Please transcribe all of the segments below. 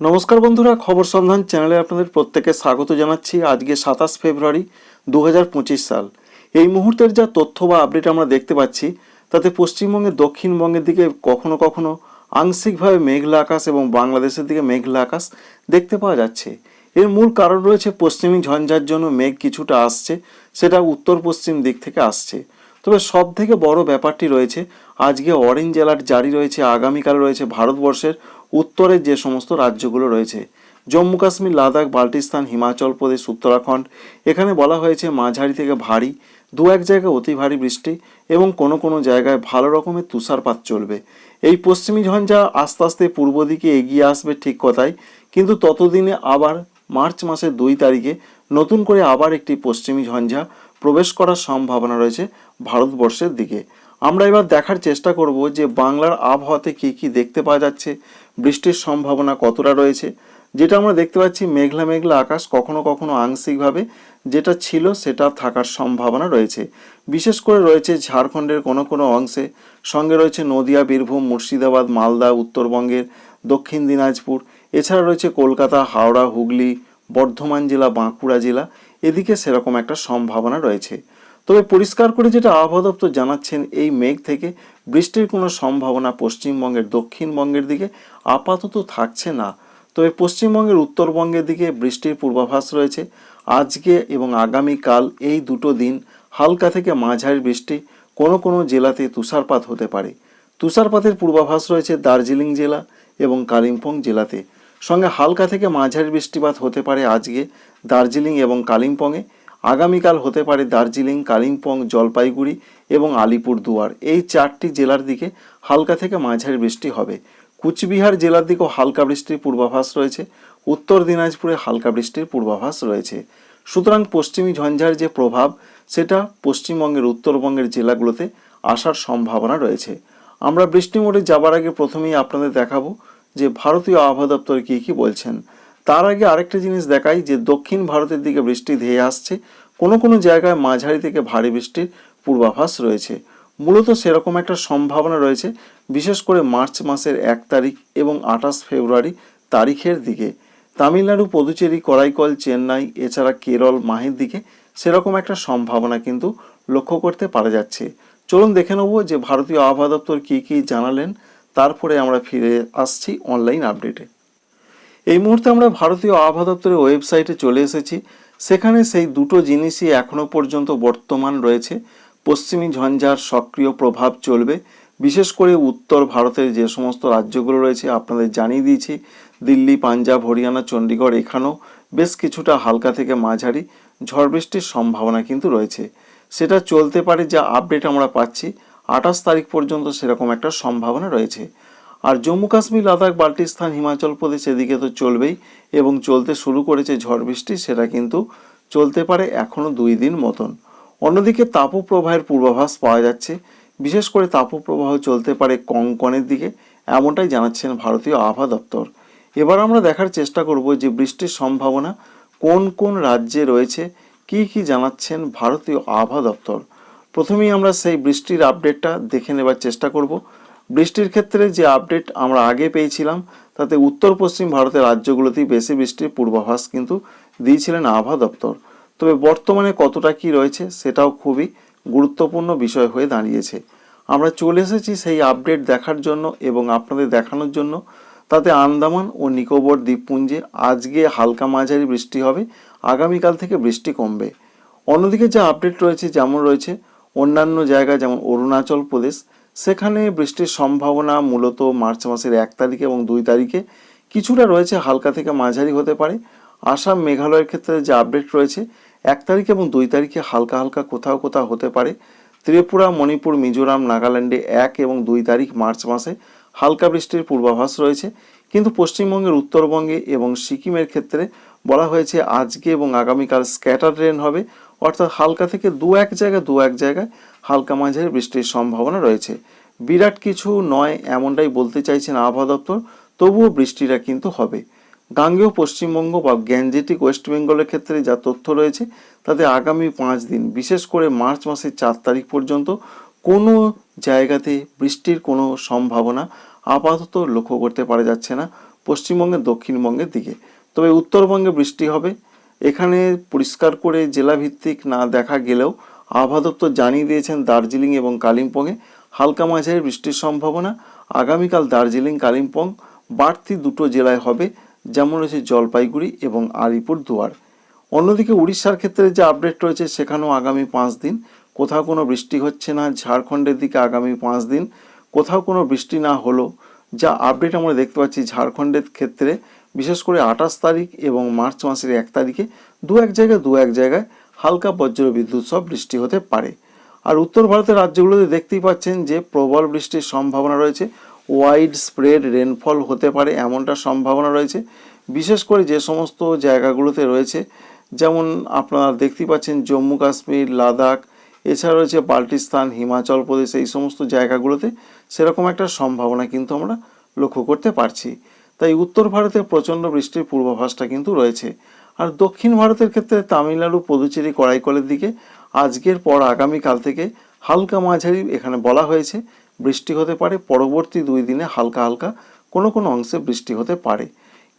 নমস্কার বন্ধুরা, খবর সন্ধান চ্যানেলে আপনাদের প্রত্যেকে স্বাগত জানাচ্ছি আজকে সাতাশ ফেব্রুয়ারি দু হাজার পঁচিশ সাল। এই মুহূর্তের যা তথ্য বা আপডেট আমরা দেখতে পাচ্ছি, তাতে পশ্চিমবঙ্গের দক্ষিণবঙ্গের দিকে কখনো কখনো আংশিকভাবে মেঘলা আকাশ এবং বাংলাদেশের দিকে মেঘলা আকাশ দেখতে পাওয়া যাচ্ছে। এর মূল কারণ রয়েছে পশ্চিমী ঝঞ্ঝার জন্য মেঘ কিছুটা আসছে, সেটা উত্তর পশ্চিম দিক থেকে আসছে। তবে সব থেকে বড় ব্যাপারটি রয়েছে, আজকে অরেঞ্জ অ্যালার্ট জারি রয়েছে, আগামীকাল রয়েছে ভারতবর্ষের উত্তরের যে সমস্ত রাজ্যগুলো রয়েছে, জম্মু কাশ্মীর, লাদাখ, বাল্টিস্তান, হিমাচল প্রদেশ, উত্তরাখণ্ড, এখানে বলা হয়েছে মাঝারি থেকে ভারী, দু এক জায়গায় অতি ভারী বৃষ্টি এবং কোনো কোনো জায়গায় ভালো রকমের তুষারপাত চলবে। এই পশ্চিমী ঝঞ্ঝা আস্তে আস্তে পূর্ব দিকে এগিয়ে আসবে ঠিক কথাই, কিন্তু ততদিনে আবার মার্চ মাসের দুই তারিখে নতুন করে আবার একটি পশ্চিমী ঝঞ্ঝা প্রবেশ করার সম্ভাবনা রয়েছে ভারতবর্ষের দিকে। আমরা এবার দেখার চেষ্টা করব যে বাংলার আবহাওয়াতে কী কী দেখতে পাওয়া যাচ্ছে, বৃষ্টির সম্ভাবনা কতটা রয়েছে, যেটা আমরা দেখতে পাচ্ছি মেঘলা মেঘলা আকাশ কখনো কখনো আংশিকভাবে যেটা ছিল সেটা থাকার সম্ভাবনা রয়েছে। বিশেষ করে রয়েছে ঝাড়খণ্ডের কোনো কোনো অংশে, সঙ্গে রয়েছে নদিয়া, বীরভূম, মুর্শিদাবাদ, মালদা, উত্তরবঙ্গের দক্ষিণ দিনাজপুর, এছাড়া রয়েছে কলকাতা, হাওড়া, হুগলি, বর্ধমান জেলা, বাঁকুড়া জেলা, এদিকে সেরকম একটা সম্ভাবনা রয়েছে। তবে পরিষ্কার করে যেটা আবহাওয়া দপ্তর জানাচ্ছেন, এই মেঘ থেকে বৃষ্টির কোনো সম্ভাবনা পশ্চিমবঙ্গের দক্ষিণবঙ্গের দিকে আপাতত থাকছে না। তবে পশ্চিমবঙ্গের উত্তরবঙ্গের দিকে বৃষ্টির পূর্বাভাস রয়েছে। আজকে এবং আগামীকাল এই দুটো দিন হালকা থেকে মাঝারি বৃষ্টি কোনো কোনো জেলাতে তুষারপাত হতে পারে। তুষারপাতের পূর্বাভাস রয়েছে দার্জিলিং জেলা এবং কালিম্পং জেলাতে। সঙ্গে হালকা থেকে মাঝারি বৃষ্টিপাত হতে পারে আজকে দার্জিলিং এবং কালিম্পংয়ে। আগামীকাল হতে পারে দার্জিলিং, কালিম্পং, জলপাইগুড়ি এবং আলিপুরদুয়ার। এই চারটি জেলার দিকে হালকা থেকে মাঝারি বৃষ্টি হবে। কুচবিহার জেলার দিকেও হালকা বৃষ্টির পূর্বাভাস রয়েছে। উত্তর দিনাজপুরে হালকা বৃষ্টির পূর্বাভাস রয়েছে। সুতরাং পশ্চিমী ঝঞ্ঝার যে প্রভাব, সেটা পশ্চিমবঙ্গের উত্তরবঙ্গের জেলাগুলোতে আসার সম্ভাবনা রয়েছে। আমরা বৃষ্টি মোড়ে যাবার আগে প্রথমেই আপনাদের দেখাবো যে ভারতীয় আবহাওয়া দপ্তর কী কী বলছেন। তার আগে আরেকটা জিনিস দেখাই যে দক্ষিণ ভারতের দিকে বৃষ্টি ধেয়ে আসছে। কোনো কোনো জায়গায় মাঝারি থেকে ভারী বৃষ্টির পূর্বাভাস রয়েছে। মূলত সেরকম একটা সম্ভাবনা রয়েছে, বিশেষ করে মার্চ মাসের এক তারিখ এবং আঠাশ ফেব্রুয়ারি তারিখের দিকে। তামিলনাড়ু, পদুচেরি, করাইকল, চেন্নাই, এছাড়া কেরল, মাহের দিকে সেরকম একটা সম্ভাবনা কিন্তু লক্ষ্য করতে পারা যাচ্ছে। চলুন দেখে নেব যে ভারতীয় আবহাওয়া দপ্তর কী কী জানালেন। তারপরে আমরা ফিরে আসছি অনলাইন আপডেটে। এই মুহূর্তে আমরা ভারতীয় আবহাওয়া দপ্তরের ওয়েবসাইটে চলে এসেছি। সেখানে সেই দুটো জিনিসই এখনও পর্যন্ত বর্তমান রয়েছে। পশ্চিমী ঝঞ্ঝার সক্রিয় প্রভাব চলবে। বিশেষ করে উত্তর ভারতের যে সমস্ত রাজ্যগুলো রয়েছে, আপনাদের জানিয়ে দিয়েছি। দিল্লি, পাঞ্জাব, হরিয়ানা, চণ্ডীগড় এখানেও বেশ কিছুটা হালকা থেকে মাঝারি ঝড় বৃষ্টির সম্ভাবনা কিন্তু রয়েছে। সেটা চলতে পারে যা আপডেট আমরা পাচ্ছি। আঠাশ তারিখ পর্যন্ত সেরকম একটা সম্ভাবনা রয়েছে। আর জম্মু কাশ্মীর লাদাখ বাল্টিস্তান হিমাচল প্রদেশ এদিকে তো চলবেই, এবং চলতে শুরু করেছে ঝড় বৃষ্টি, সেটা কিন্তু চলতে পারে এখনও দুই দিন মতন। অন্যদিকে তাপপ্রবাহের পূর্বাভাস পাওয়া যাচ্ছে। বিশেষ করে তাপপ্রবাহ চলতে পারে কঙ্কনের দিকে, এমনটাই জানাচ্ছেন ভারতীয় আবহাওয়া দপ্তর। এবার আমরা দেখার চেষ্টা করব যে বৃষ্টির সম্ভাবনা কোন কোন রাজ্যে রয়েছে, কি কি জানাচ্ছেন ভারতীয় আবহাওয়া দপ্তর। প্রথমেই আমরা সেই বৃষ্টির আপডেটটা দেখে নেবার চেষ্টা করব। বৃষ্টির ক্ষেত্রে যে আপডেট আমরা আগে পেয়েছিলাম, তাতে উত্তর পশ্চিম ভারতের রাজ্যগুলোতেই বেশি বৃষ্টির পূর্বাভাস কিন্তু দিয়েছিলেন আবহাওয়া দপ্তর। তবে বর্তমানে কতটা কি রয়েছে সেটাও খুবই গুরুত্বপূর্ণ বিষয় হয়ে দাঁড়িয়েছে। আমরা চলে এসেছি সেই আপডেট দেখার জন্য এবং আপনাদের দেখানোর জন্য। তাতে আন্দামান ও নিকোবর দ্বীপপুঞ্জে আজকে হালকা মাঝারি বৃষ্টি হবে, আগামীকাল থেকে বৃষ্টি কমবে। অন্যদিকে যে আপডেট রয়েছে যেমন রয়েছে, অন্যান্য জায়গা যেমন অরুণাচল প্রদেশ সেখানে বৃষ্টির সম্ভাবনা মূলত মার্চ মাসের এক তারিখে এবং দুই তারিখে কিছুটা রয়েছে, হালকা থেকে মাঝারি হতে পারে। আসাম মেঘালয়ের ক্ষেত্রে যে আপডেট রয়েছে, এক তারিখ এবং দুই তারিখে হালকা হালকা কোথাও কোথাও হতে পারে। ত্রিপুরা, মণিপুর, মিজোরাম, নাগাল্যান্ডে এক এবং দুই তারিখ মার্চ মাসে হালকা বৃষ্টির পূর্বাভাস রয়েছে। কিন্তু পশ্চিমবঙ্গের উত্তরবঙ্গে এবং সিকিমের ক্ষেত্রে বলা হয়েছে, আজকে এবং আগামীকাল স্ক্যাটার রেন হবে। অর্থাৎ হালকা থেকে দু এক জায়গায় দু এক জায়গায় হালকা মাঝারি বৃষ্টির সম্ভাবনা রয়েছে। বিরাট কিছু নয় এমনটাই বলতে চাইছেন আবহাওয়া দপ্তর, তবুও বৃষ্টিটা কিন্তু হবে। গাঙ্গেয় পশ্চিমবঙ্গ বা গ্যাঞ্জেটিক ওয়েস্ট বেঙ্গলের ক্ষেত্রে যা তথ্য রয়েছে, তাতে আগামী পাঁচ দিন, বিশেষ করে মার্চ মাসের চার তারিখ পর্যন্ত, কোনো জায়গাতে বৃষ্টির কোনো সম্ভাবনা আপাতত লক্ষ্য করতে পারা যাচ্ছে না পশ্চিমবঙ্গের দক্ষিণবঙ্গের দিকে। তবে উত্তরবঙ্গে বৃষ্টি হবে এখানে পরিষ্কার করে জেলাভিত্তিক না দেখা গেলেও আবহাওয়া দপ্তর জানিয়ে দিয়েছেন দার্জিলিং এবং কালিম্পংয়ে হালকা মাঝারি বৃষ্টির সম্ভাবনা। আগামীকাল দার্জিলিং, কালিম্পং বাড়তি দুটো জেলায় হবে, যেমন রয়েছে জলপাইগুড়ি এবং আলিপুর দুয়ার। অন্যদিকে উড়িষ্যার ক্ষেত্রে যে আপডেট রয়েছে, সেখানেও আগামী পাঁচ দিন কোথাও কোনো বৃষ্টি হচ্ছে না। ঝাড়খণ্ডের দিকে আগামী পাঁচ দিন কোথাও কোনো বৃষ্টি না হলো যা আপডেট আমরা দেখতে পাচ্ছি ঝাড়খণ্ডের ক্ষেত্রে বিশেষ করে আঠাশ তারিখ এবং মার্চ মাসের এক তারিখে দু এক জায়গায় দু এক জায়গায় হালকা বজ্র বিদ্যুৎ সহ বৃষ্টি হতে পারে। আর উত্তর ভারতের রাজ্যগুলোতে দেখতেই পাচ্ছেন যে প্রবল বৃষ্টির সম্ভাবনা রয়েছে। ওয়াইড স্প্রেড রেনফল হতে পারে এমনটা সম্ভাবনা রয়েছে। বিশেষ করে যে সমস্ত জায়গাগুলোতে রয়েছে, যেমন আপনারা দেখতেই পাচ্ছেন জম্মু কাশ্মীর, লাদাখ, এছাড়া রয়েছে বাল্টিস্তান, হিমাচল প্রদেশ, এই সমস্ত জায়গাগুলোতে সেরকম একটা সম্ভাবনা কিন্তু আমরা লক্ষ্য করতে পারছি। তাই উত্তর ভারতে প্রচণ্ড বৃষ্টির পূর্বাভাসটা কিন্তু রয়েছে। আর দক্ষিণ ভারতের ক্ষেত্রে তামিলনাড়ু, পুদুচেরি, কড়াইকলের দিকে আজকের পর আগামীকাল থেকে হালকা মাঝারি এখানে বলা হয়েছে। বৃষ্টি হতে পারে, পরবর্তী দুই দিনে হালকা হালকা কোনো কোনো অংশে বৃষ্টি হতে পারে।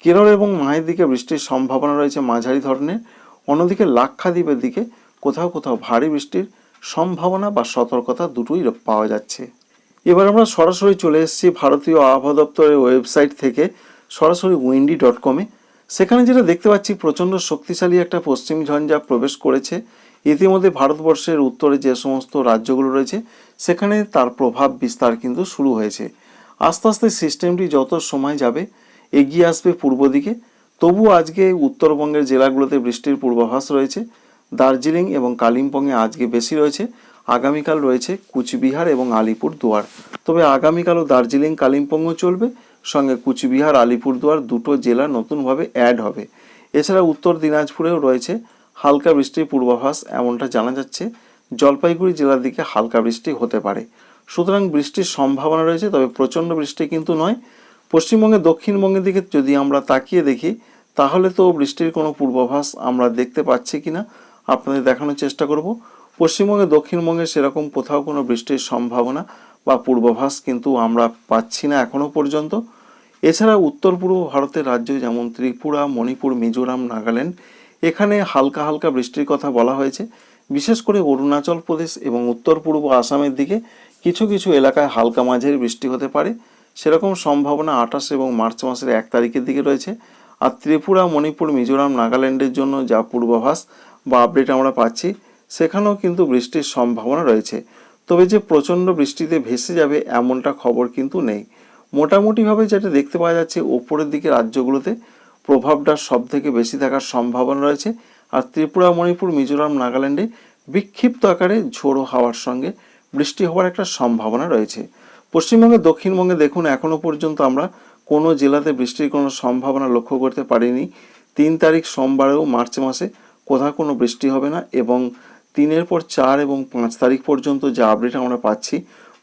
কেরল এবং মায়ের দিকে বৃষ্টির সম্ভাবনা রয়েছে মাঝারি ধরনের। অন্যদিকে লাক্ষাদ্বীপের দিকে কোথাও কোথাও ভারী বৃষ্টির সম্ভাবনা বা সতর্কতা দুটোই পাওয়া যাচ্ছে। এবার আমরা সরাসরি চলে এসেছি ভারতীয় আবহাওয়া দপ্তরের ওয়েবসাইট থেকে। সরাসরি উইন্ডি ডট কমে সেখানে যেটা দেখতে পাচ্ছি, প্রচণ্ড শক্তিশালী একটা পশ্চিম ঝঞ্ঝা প্রবেশ করেছে। ইতিমধ্যে ভারতবর্ষের উত্তরে যে সমস্ত রাজ্যগুলো রয়েছে, সেখানে তার প্রভাব বিস্তার কিন্তু শুরু হয়েছে। আস্তে আস্তে সিস্টেমটি যত সময় যাবে, এগিয়ে আসবে পূর্ব দিকে। তবু আজকে উত্তরবঙ্গের জেলাগুলোতে বৃষ্টির পূর্বাভাস রয়েছে। দার্জিলিং এবং কালিম্পংয়ে আজকে বেশি রয়েছে। আগামীকাল রয়েছে কুচবিহার এবং আলিপুর দুয়ার তবে আগামীকালও দার্জিলিং, কালিম্পংও চলবে। সঙ্গে কুচবিহার, আলিপুরদুয়ার দুটো জেলা নতুনভাবে অ্যাড হবে। এছাড়া উত্তর দিনাজপুরেও রয়েছে হালকা বৃষ্টির পূর্বাভাস, এমনটা জানা যাচ্ছে। জলপাইগুড়ি জেলার দিকে হালকা বৃষ্টি হতে পারে। সুতরাং বৃষ্টির সম্ভাবনা রয়েছে, তবে প্রচণ্ড বৃষ্টি কিন্তু নয়। পশ্চিমবঙ্গে দক্ষিণবঙ্গের দিকে যদি আমরা তাকিয়ে দেখি, তাহলে তো বৃষ্টির কোনো পূর্বাভাস আমরা দেখতে পাচ্ছি কিনা, আপনাদের দেখানোর চেষ্টা করব। পশ্চিমবঙ্গে, দক্ষিণবঙ্গে সেরকম কোথাও কোনো বৃষ্টির সম্ভাবনা বা পূর্বাভাস কিন্তু আমরা পাচ্ছি না এখনও পর্যন্ত। এছাড়া উত্তর পূর্ব ভারতের রাজ্য যেমন ত্রিপুরা, মণিপুর, মিজোরাম, নাগাল্যান্ড, এখানে হালকা হালকা বৃষ্টির কথা বলা হয়েছে। বিশেষ করে অরুণাচল প্রদেশ এবং উত্তর পূর্ব আসামের দিকে কিছু কিছু এলাকায় হালকা মাঝারি বৃষ্টি হতে পারে। সেরকম সম্ভাবনা আঠাশ এবং মার্চ মাসের এক তারিখের দিকে রয়েছে। আর ত্রিপুরা, মণিপুর, মিজোরাম, নাগাল্যান্ডের জন্য যা পূর্বাভাস বা আপডেট আমরা পাচ্ছি, সেখানেও কিন্তু বৃষ্টির সম্ভাবনা রয়েছে। তবে যে প্রচণ্ড বৃষ্টিতে ভেসে যাবে এমনটা খবর কিন্তু নেই। মোটামুটিভাবে যেটা দেখতে পাওয়া যাচ্ছে, ওপরের দিকে রাজ্যগুলোতে প্রভাবটা সব থেকে বেশি থাকার সম্ভাবনা রয়েছে। আর ত্রিপুরা, মণিপুর, মিজোরাম, নাগাল্যান্ডে বিক্ষিপ্ত আকারে ঝোড়ো হাওয়ার সঙ্গে বৃষ্টি হওয়ার একটা সম্ভাবনা রয়েছে। পশ্চিমবঙ্গে দক্ষিণবঙ্গে দেখুন, এখনও পর্যন্ত আমরা কোনো জেলাতে বৃষ্টির কোনো সম্ভাবনা লক্ষ্য করতে পারিনি। তিন তারিখ সোমবারেও মার্চ মাসে কোথাও কোনো বৃষ্টি হবে না এবং তিনের পর চার এবং পাঁচ তারিখ পর্যন্ত যে আপডেট আমরা পাচ্ছি,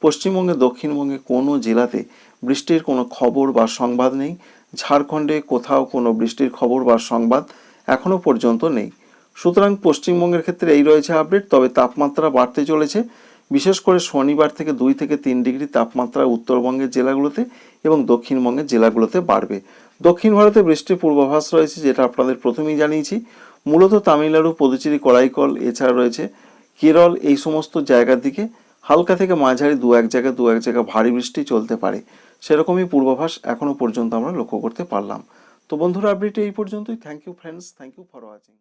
পশ্চিমবঙ্গে দক্ষিণবঙ্গে কোনো জেলাতে বৃষ্টির কোনো খবর বা সংবাদ নেই। ঝাড়খণ্ডে কোথাও কোনো বৃষ্টির খবর বা সংবাদ এখনও পর্যন্ত নেই। সুতরাং পশ্চিমবঙ্গের ক্ষেত্রে এই রয়েছে আপডেট, তবে তাপমাত্রা বাড়তে চলেছে। বিশেষ করে শনিবার থেকে দুই থেকে তিন ডিগ্রি তাপমাত্রা উত্তরবঙ্গের জেলাগুলোতে এবং দক্ষিণবঙ্গের জেলাগুলোতে বাড়বে। দক্ষিণ ভারতে বৃষ্টির পূর্বাভাস রয়েছে, যেটা আপনাদের প্রথমেই জানিয়েছি। মূলত তামিলনাড়ু, পুদুচেরি, কড়াইকল, এছাড়া রয়েছে কেরল, এই সমস্ত জায়গার দিকে। হালকা থেকে মাঝারি দু এক জায়গায় দু এক জায়গায় ভারী বৃষ্টি চলতে পারে। সেরকমই পূর্বাভাস এখনও পর্যন্ত আমরা লক্ষ্য করতে পারলাম। তো বন্ধুরা আপডেট এই পর্যন্তই। Thank you friends thank you for watching